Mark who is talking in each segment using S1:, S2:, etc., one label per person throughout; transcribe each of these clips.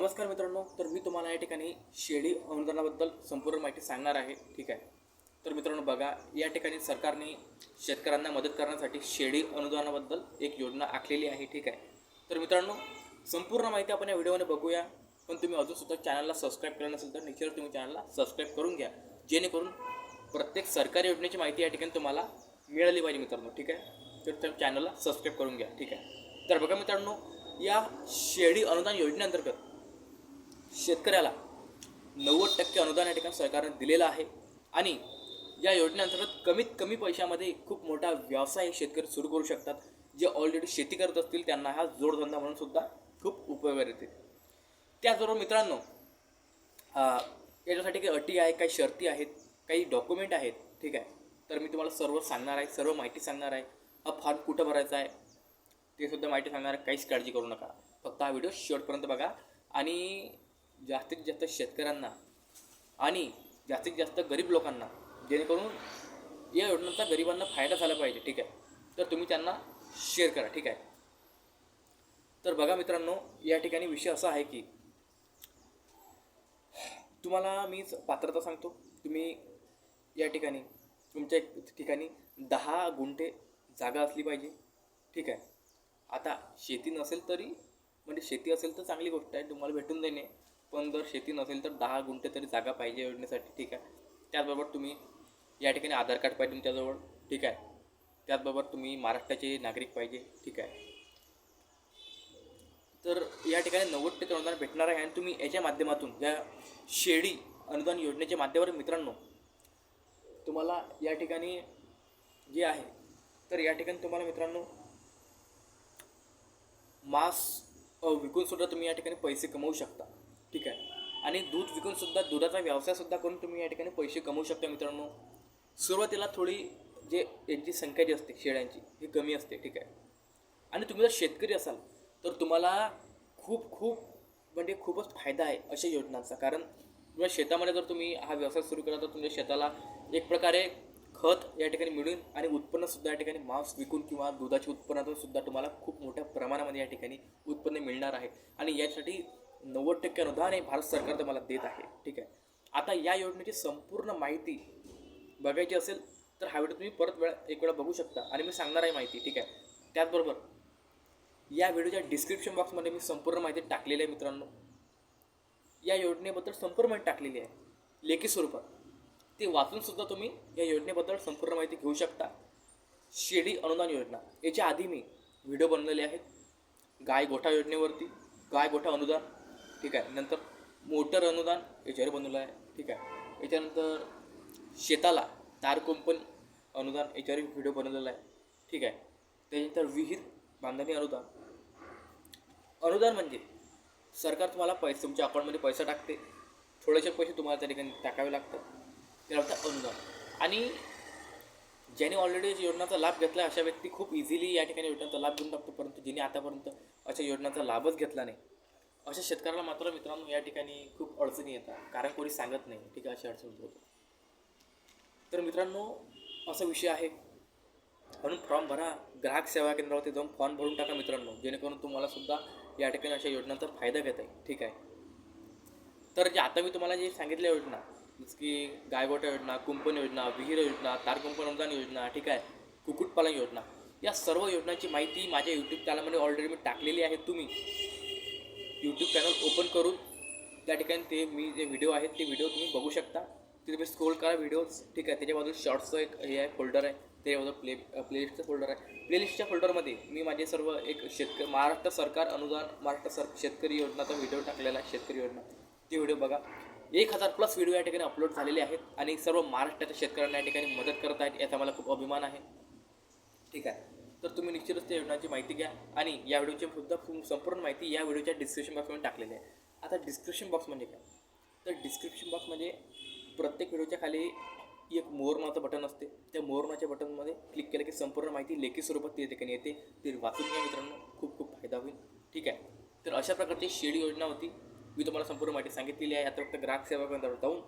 S1: नमस्कार मित्रांनो तर मी तुम्हाला या ठिकाणी शेळी अनुदानाबद्दल संपूर्ण माहिती सांगणार आहे ठीक आहे? तर मित्रांनो बघा या ठिकाणी सरकारने शेतकऱ्यांना मदत करण्यासाठी शेळी अनुदानाबद्दल एक योजना आखलेली आहे ठीक आहे? तर मित्रांनो संपूर्ण माहिती आपण या व्हिडिओमध्ये बघूया पण तुम्ही अजूनसुद्धा चॅनलला सबस्क्राईब केलं नसेल तर निश्चित तुम्ही चॅनलला सबस्क्राईब करून घ्या जेणेकरून प्रत्येक सरकारी योजनेची माहिती या ठिकाणी तुम्हाला मिळाली पाहिजे मित्रांनो ठीक आहे? तर त्या चॅनलला सबस्क्राईब करून घ्या ठीक आहे? तर बघा मित्रांनो या शेळी अनुदान योजनेअंतर्गत शेतकऱ्याला नव्वद टक्के अनुदान या ठिकाणी सरकारने दिलेलं आहे. आणि या योजनेअंतर्गत कमीत कमी पैशामध्ये खूप मोठा व्यवसाय हे शेतकरी सुरू करू शकतात. जे ऑलरेडी शेती करत असतील त्यांना हा जोडधंदा म्हणून सुद्धा खूप उपयोगात येते. त्याचबरोबर मित्रांनो याच्यासाठी काही अटी आहे काही शर्ती आहेत काही डॉक्युमेंट आहेत ठीक आहे. तर मी तुम्हाला सर्व सांगणार आहे सर्व माहिती सांगणार आहे. हा फॉर्म कुठं भरायचा आहे ते सुद्धा माहिती सांगणार आहे. काहीच काळजी करू नका. फक्त हा व्हिडिओ शेवटपर्यंत बघा. आणि जास्तीत जास्त शेतकऱ्यांना आणि जास्तीत जास्त गरीब लोकांना जेणेकरून या योजनांचा गरिबांना फायदा झाला पाहिजे ठीक आहे? तर तुम्ही त्यांना शेअर करा ठीक आहे? तर बघा मित्रांनो या ठिकाणी विषय असा आहे की तुम्हाला मी पात्रता सांगतो. तुम्ही या ठिकाणी तुमच्या ठिकाणी दहा गुंठे जागा असली पाहिजे ठीक आहे? आता शेती नसेल तरी म्हणजे शेती असेल तर चांगली गोष्ट आहे तुम्हाला भेटून देणे पण जर शेती नसेल तर दहा गुंठे तरी जागा पाहिजे योजनेसाठी ठीक आहे. त्याचबरोबर तुम्ही या ठिकाणी आधार कार्ड पाहिजे तुमच्याजवळ ठीक आहे. त्याचबरोबर तुम्ही महाराष्ट्राचे नागरिक पाहिजे ठीक आहे. तर या ठिकाणी नव्वद टक्के अनुदान भेटणार आहे आणि तुम्ही याच्या माध्यमातून या शेळी अनुदान योजनेच्या माध्यमातून मित्रांनो तुम्हाला या ठिकाणी जे आहे तर या ठिकाणी तुम्हाला मित्रांनो मांस विकूनसुद्धा विकून सुद्धा तुम्ही या ठिकाणी पैसे कमवू शकता. ठीक आहे. आणि दूध विकूनसुद्धा दुधाचा व्यवसायसुद्धा करून तुम्ही या ठिकाणी पैसे कमवू शकता मित्रांनो. सुरुवातीला थोडी जे यांची संख्या जी असते शेळ्यांची ही कमी असते ठीक आहे. आणि तुम्ही जर शेतकरी असाल तर तुम्हाला खूप खूप म्हणजे खूपच फायदा आहे अशा योजनांचा. कारण तुमच्या शेतामध्ये जर तुम्ही हा व्यवसाय सुरू केला तर तुमच्या शेताला एक प्रकारे खत या ठिकाणी मिळून आणि उत्पन्नसुद्धा या ठिकाणी मांस विकून किंवा दुधाच्या उत्पन्नातून सुद्धा तुम्हाला खूप मोठ्या प्रमाणामध्ये या ठिकाणी उत्पन्न मिळणार आहे. आणि यासाठी नव्वद टक्के अनुदान हे भारत सरकार तुम्हाला देत आहे. ठीक आहे? आता या योजनेची संपूर्ण माहिती बघायची असेल तर हा व्हिडिओ तुम्ही परत वेळा एक वेळा बघू शकता. आणि मी सांगणार आहे माहिती ठीक आहे? त्याचबरोबर या व्हिडिओच्या डिस्क्रिप्शन बॉक्समध्ये मी संपूर्ण माहिती टाकलेली आहे मित्रांनो. या योजनेबद्दल संपूर्ण माहिती टाकलेली आहे. लेखी स्वरूपात. ते वाचूनसुद्धा तुम्ही या योजनेबद्दल संपूर्ण माहिती घेऊ शकता. शेळी अनुदान योजना. याच्या आधी मी व्हिडिओ बनवलेले आहेत. गाय गोठा योजनेवरती गाय गोठा अनुदान. ठीक आहे. नंतर मोटर अनुदान याच्यावर बनवलं आहे. ठीक आहे. याच्यानंतर शेताला तार कुंपण अनुदान याच्यावर व्हिडिओ बनवलेला आहे. ठीक आहे. त्याच्यानंतर विहीर बांधणी अनुदान. अनुदान म्हणजे सरकार तुम्हाला पैसे तुमच्या अकाउंटमध्ये पैसा टाकते. थोडेसे पैसे तुम्हाला त्या ठिकाणी टाकावे लागतात. त्याला होतं अनुदान. आणि ज्याने ऑलरेडी योजनाचा लाभ घेतला अशा व्यक्ती खूप इझिली या ठिकाणी योजनेचा लाभ घेऊन टाकतो. परंतु ज्याने आतापर्यंत अशा योजनांचा लाभच घेतला नाही अशा शेतकऱ्याला मात्र मित्रांनो या ठिकाणी खूप अडचणी येतात. कारण कोणी सांगत नाही. ठीक आहे अशी अडचण होतं. तर मित्रांनो असा विषय आहे. म्हणून फॉर्म भरा. ग्राहक सेवा केंद्रावरती जाऊन फॉर्म भरून टाका मित्रांनो. जेणेकरून तुम्हाला सुद्धा या ठिकाणी अशा योजनांचा फायदा घेता येईल. ठीक आहे? तर जे आता मी तुम्हाला जे सांगितल्या योजना जसं की गायगोटा योजना कुंपण योजना विहीर योजना तार कुंपण अनुदान योजना ठीक आहे? कुक्कुटपालन योजना या सर्व योजनांची माहिती माझ्या यूट्यूब चॅनलमध्ये ऑलरेडी मी टाकलेली आहे तुम्ही. यूट्यूब चॅनल ओपन करून त्या ठिकाणी ते मी जे व्हिडिओ आहेत ते व्हिडिओ तुम्ही बघू शकता. ते तुम्ही स्क्रोल करा व्हिडिओज ठीक आहे त्याच्या बाजूला शॉर्ट्सचं एक हे आहे फोल्डर आहे. त्याच्याबद्दल प्ले प्लेलिस्टचं फोल्डर आहे. प्लेलिस्टच्या फोल्डरमध्ये मी माझे सर्व एक शेतकरी महाराष्ट्र सरकार अनुदान महाराष्ट्र सर शेतकरी योजनाचा व्हिडिओ टाकलेला आहे शेतकरी योजना. ती व्हिडिओ बघा. एक हजार प्लस व्हिडिओ या ठिकाणी अपलोड झालेले आहेत आणि सर्व महाराष्ट्राच्या शेतकऱ्यांना या ठिकाणी मदत करत आहेत याचा मला खूप अभिमान आहे. ठीक आहे. तर तुम्ही निश्चितच त्या योजनांची माहिती घ्या आणि या व्हिडिओची सुद्धा संपूर्ण माहिती या व्हिडिओच्या डिस्क्रिप्शन बॉक्समध्ये टाकलेली आहे. आता डिस्क्रिप्शन बॉक्स म्हणजे काय? तर डिस्क्रिप्शन बॉक्स म्हणजे प्रत्येक व्हिडिओच्या खाली एक मोर बटन असते. त्या मोर बटनमध्ये क्लिक केलं की संपूर्ण माहिती लेखी स्वरूपात त्या ठिकाणी येते. ते वाचून घ्या मित्रांनो. खूप खूप फायदा होईल. ठीक आहे? तर अशा प्रकारची शेड योजना होती. मी तुम्हाला संपूर्ण माहिती सांगितलेली आहे. आता फक्त ग्राहक सेवा केंद्रावर जाऊन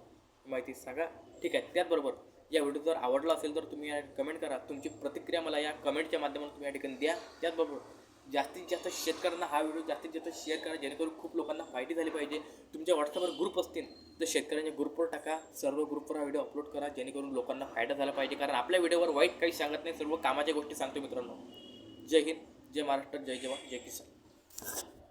S1: माहिती सांगा. ठीक आहे? त्याचबरोबर या व्हिडिओ जर आवडला असेल तर तुम्ही कमेंट करा. तुमची प्रतिक्रिया मला या कमेंटच्या माध्यमातून तुम्ही या ठिकाणी द्या. त्याचबरोबर जास्तीत जास्त शेतकऱ्यांना हा व्हिडिओ जास्तीत जास्त शेअर करा. जेणेकरून खूप लोकांना फायदे झाली पाहिजे. तुमच्या व्हॉट्सअपवर ग्रुप असतील तर शेतकऱ्यांच्या ग्रुपवर टाका. सर्व ग्रुपवर हा व्हिडिओ अपलोड करा. जेणेकरून लोकांना फायदा झाला पाहिजे. कारण आपल्या व्हिडिओवर वाईट काही सांगत नाही. सर्व कामाच्या गोष्टी सांगतो मित्रांनो. जय हिंद. जय महाराष्ट्र. जय जवान. जय किसान.